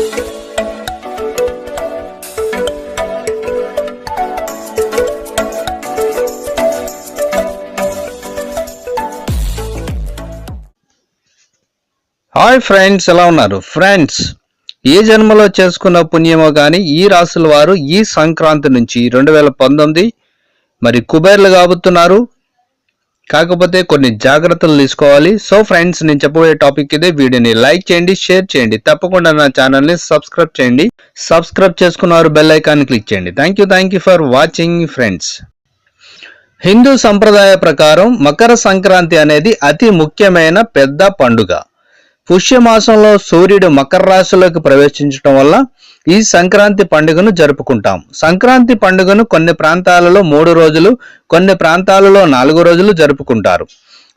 Hi friends ఎలా ఉన్నారు? Friends ఏ జన్మలో చేసుకున్న పుణ్యమో కానీ ఈ రాసుల వారు ఈ సంక్రాంతి నుంచి రెండు వేల పంతొమ్మిది మరి కుబేర్లు కాబోతున్నారు. కాకపోతే కొన్ని జాగ్రత్తలు తీసుకోవాలి. సో ఫ్రెండ్స్ నేను చెప్పబోయే టాపిక్ ఇదే. వీడియోని లైక్ చేయండి షేర్ చేయండి. తప్పకుండా నా ఛానల్ని సబ్స్క్రైబ్ చేయండి. సబ్స్క్రైబ్ చేసుకున్నారు బెల్ ఐకాన్ క్లిక్ చేయండి. Thank you thank you for watching friends Hindu సంప్రదాయ ప్రకారం మకర సంక్రాంతి అనేది అతి ముఖ్యమైన పెద్ద పండుగ. పుష్యమాసంలో సూర్యుడు మకర రాశిలోకి ప్రవేశించడం వల్ల ఈ సంక్రాంతి పండుగను జరుపుకుంటాం. సంక్రాంతి పండుగను కొన్ని ప్రాంతాలలో మూడు రోజులు కొన్ని ప్రాంతాలలో నాలుగు రోజులు జరుపుకుంటారు.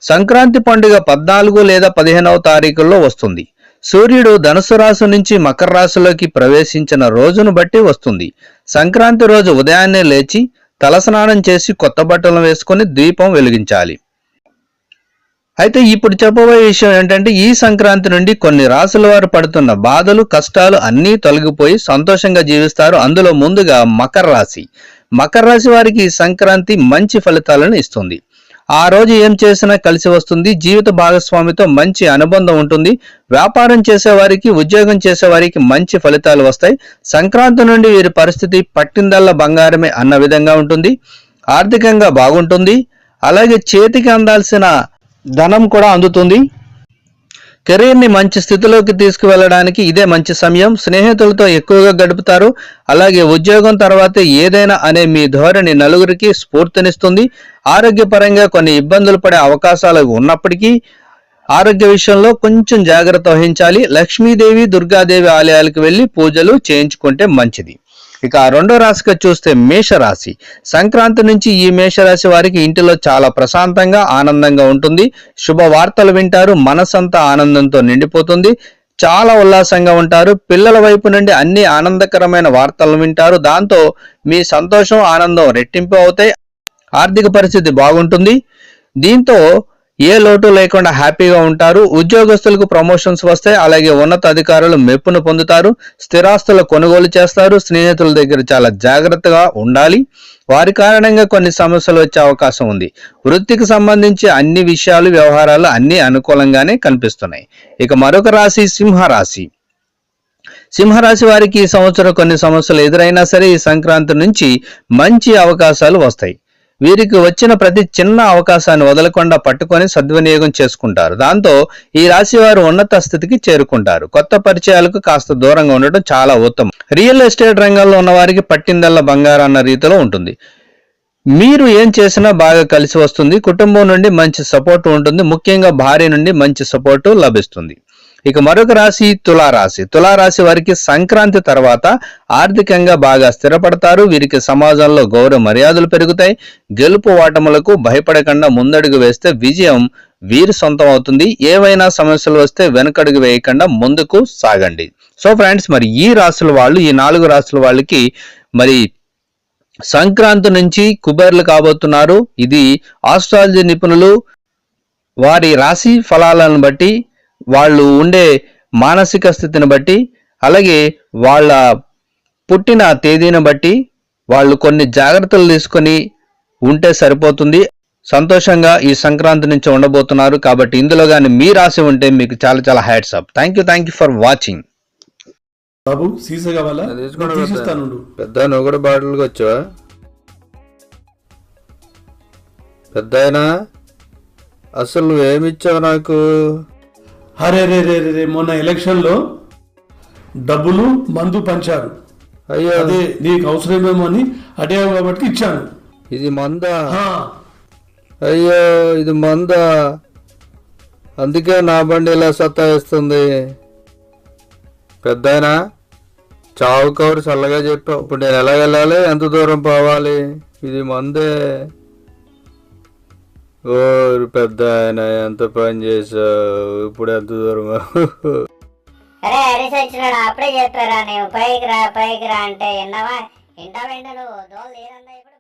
సంక్రాంతి పండుగ పద్నాలుగు లేదా పదిహేనవ తారీఖుల్లో వస్తుంది. సూర్యుడు ధనుసు రాశి నుంచి మకర రాశిలోకి ప్రవేశించిన రోజును బట్టి వస్తుంది. సంక్రాంతి రోజు ఉదయాన్నే లేచి తలస్నానం చేసి కొత్త బట్టలు వేసుకొని దీపం వెలిగించాలి. అయితే ఇప్పుడు చెప్పబోయే విషయం ఏంటంటే ఈ సంక్రాంతి నుండి కొన్ని రాసుల వారు పడుతున్న బాధలు కష్టాలు అన్నీ తొలగిపోయి సంతోషంగా జీవిస్తారు. అందులో ముందుగా మకర రాశి. మకర రాశి వారికి ఈ సంక్రాంతి మంచి ఫలితాలను ఇస్తుంది. ఆ రోజు ఏం చేసినా కలిసి వస్తుంది. జీవిత భాగస్వామితో మంచి అనుబంధం ఉంటుంది. వ్యాపారం చేసేవారికి ఉద్యోగం చేసేవారికి మంచి ఫలితాలు వస్తాయి. సంక్రాంతి నుండి వీరి పరిస్థితి పట్టిందల్లా బంగారమే అన్న విధంగా ఉంటుంది. ఆర్థికంగా బాగుంటుంది. అలాగే చేతికి అందాల్సిన ధనం కూడా అందుతుంది. కెరీర్ని మంచి స్థితిలోకి తీసుకువెళ్ళడానికి ఇదే మంచి సమయం. స్నేహితులతో ఎక్కువగా గడుపుతారు. అలాగే ఉద్యోగం తర్వాత ఏదైనా అనే మీ ధోరణి నలుగురికి స్ఫూర్తినిస్తుంది. ఆరోగ్యపరంగా కొన్ని ఇబ్బందులు పడే అవకాశాలు ఉన్నప్పటికీ ఆరోగ్య విషయంలో కొంచెం జాగ్రత్త వహించాలి. లక్ష్మీదేవి దుర్గాదేవి ఆలయాలకు వెళ్ళి పూజలు చేయించుకుంటే మంచిది. ఇక రెండో రాశిగా చూస్తే మేషరాశి. సంక్రాంతి నుంచి ఈ మేషరాశి వారికి ఇంటిలో చాలా ప్రశాంతంగా ఆనందంగా ఉంటుంది. శుభవార్తలు వింటారు మనసంతా ఆనందంతో నిండిపోతుంది. చాలా ఉల్లాసంగా ఉంటారు. పిల్లల వైపు నుండి అన్ని ఆనందకరమైన వార్తలు వింటారు. దాంతో మీ సంతోషం ఆనందం రెట్టింపు అవుతాయి. ఆర్థిక పరిస్థితి బాగుంటుంది. దీంతో ఏ లోటు లేకుండా హ్యాపీగా ఉంటారు ఉద్యోగస్తులకు ప్రమోషన్స్ వస్తాయి అలాగే ఉన్నత అధికారులు మెప్పును పొందుతారు స్థిరాస్తుల కొనుగోలు చేస్తారు స్నేహితుల దగ్గర చాలా జాగ్రత్తగా ఉండాలి. వారి కారణంగా కొన్ని సమస్యలు వచ్చే అవకాశం ఉంది. వృత్తికి సంబంధించి అన్ని విషయాలు వ్యవహారాలు అన్ని అనుకూలంగానే కనిపిస్తున్నాయి. ఇక మరొక రాశి సింహరాశి. సింహరాశి వారికి ఈ సంవత్సరం కొన్ని సమస్యలు ఎదురైనా సరే ఈ సంక్రాంతి నుంచి మంచి అవకాశాలు వస్తాయి. వీరికి వచ్చిన ప్రతి చిన్న అవకాశాన్ని వదలకుండా పట్టుకొని సద్వినియోగం చేసుకుంటారు. దాంతో ఈ రాశి వారు ఉన్నత స్థితికి చేరుకుంటారు. కొత్త పరిచయాలకు కాస్త దూరంగా ఉండటం చాలా ఉత్తమం. రియల్ ఎస్టేట్ రంగంలో ఉన్న వారికి పట్టిందల్ల బంగారం అన్న రీతిలో ఉంటుంది. మీరు ఏం చేసినా బాగా కలిసి వస్తుంది. కుటుంబం నుండి మంచి సపోర్ట్ ఉంటుంది. ముఖ్యంగా భార్య నుండి మంచి సపోర్టు లభిస్తుంది. ఇక మరొక రాశి తులారాశి తులారాశి వారికి సంక్రాంతి తర్వాత ఆర్థికంగా బాగా స్థిరపడతారు. వీరికి సమాజంలో గౌరవ మర్యాదలు పెరుగుతాయి. గెలుపు ఓటములకు భయపడకుండా ముందడుగు వేస్తే విజయం వీరి సొంతం అవుతుంది. ఏవైనా సమస్యలు వస్తే వెనకడుగు వేయకుండా ముందుకు సాగండి. సో ఫ్రెండ్స్ మరి ఈ రాశుల వాళ్ళు ఈ నాలుగు రాశుల వాళ్ళకి మరి సంక్రాంతి నుంచి కుబేర్లు కాబోతున్నారు. ఇది ఆస్ట్రాలజీ నిపుణులు వారి రాశి ఫలాలను బట్టి వాళ్ళు ఉండే మానసిక స్థితిని బట్టి అలాగే వాళ్ళ పుట్టిన తేదీని బట్టి వాళ్ళు కొన్ని జాగ్రత్తలు తీసుకొని ఉంటే సరిపోతుంది. సంతోషంగా ఈ సంక్రాంతి నుంచి ఉండబోతున్నారు. కాబట్టి ఇందులో కానీ మీ రాసి ఉంటే మీకు చాలా చాలా hats up. Thank you thank you for watching. బాబు సీసా కావాలా? పెద్ద నువ్వు కూడా బాటలకు వచ్చావా? పెద్ద అసలు నువ్వేమిచ్చావు నాకు? అరే రే రే రే మొన్న ఎలక్షన్లో డబ్బులు మందు పంచారు. అయ్యో. అదే నీకు అవసరమేమో అని అడిగావు కాబట్టి ఇచ్చాను. ఇది మందా? అయ్యో ఇది మందా? అందుకే నా బండి ఇలా సత్తాయిస్తుంది పెద్దయినా చావు కవర్ చల్లగా చెప్పావు. ఇప్పుడు నేను ఎలా వెళ్ళాలి? ఎంత దూరం పోవాలి? ఇది మందే. ఓరు పెద్ద ఆయన ఎంత పని చేసావు ఇప్పుడు ఎంత దూరం? అరే హరీష్ వచ్చినాడు అప్పుడే చెప్పారా నేను పైకి రా పైకి రా అంటే విన్నావా? ఇంటా వెంట దోలు తీరందా ఇప్పుడు.